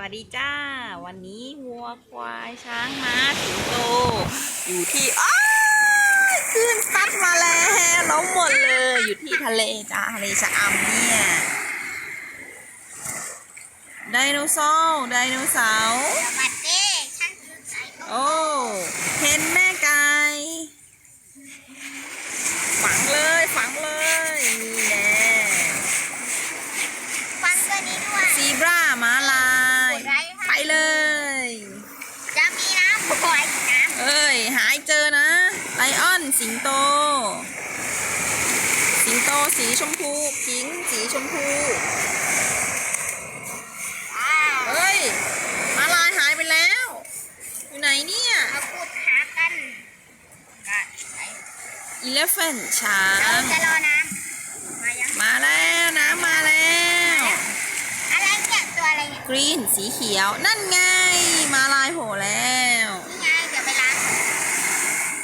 วัสดีจ้า วันนี้วัวควายช้างม้าสิงโต อยู่ที่อ้ายคลื่นซัดมาแล้วล้มหมดเลย อยู่ที่ทะเลจ้าทะเลชะอำเนี่ยไดโนเสาร์ไดโนเสาร์ สวัสดีช่างคือใจโอ้ โอ้เห็นแม่ไก่ฝังเลยฝังเลยนี่แน่ ฟังตัวนี้ด้วย ซีบราม้าลาย ไร ไปเลย จะมีน้ำบ่อยน้ เอ้ย หายเจอนะ ไลออน สิงโต สิงโตสีชมพูพิงค์สีชมพูำว้าวเฮ้ย มาลายหายไปแล้ว อยู่ไหนเนี่ยมาพูดหากันได้ไหนอีเลฟเฟนช้าเรางจะรอน้ำมายังมาแล้วน้ำมาแล้วอะไรเนี่ยตัวอะไรเนี่ยกรีนสีเขียวนั่นไง มาลายโผล่แล้ว นี่ไงเดี๋ยวไปล้าง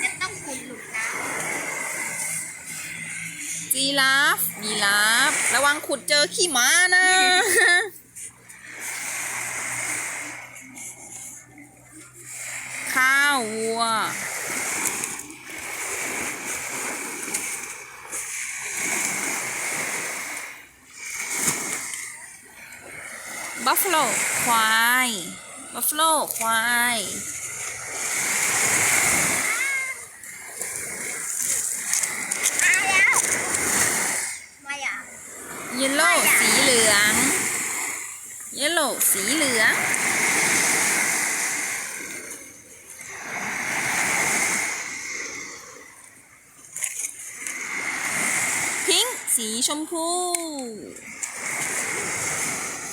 จะต้องคุณหลุดน้ จีราฟยีราฟระวังขุดเจอขี้หมานะ ข้าววัว บัฟฟ l o ควาย บัฟฟ l o ควายำมาแล้วมาอย่าง เยลโล่สีเหลือง เยลโล่สีเหลืองพิงค์สีชมพู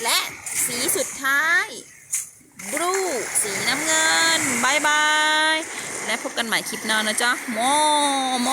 และสีสุดท้ายบลูสีน้ำเงินบายบาย และพบกันใหม่คลิปหน้านะจ๊ะ โม โม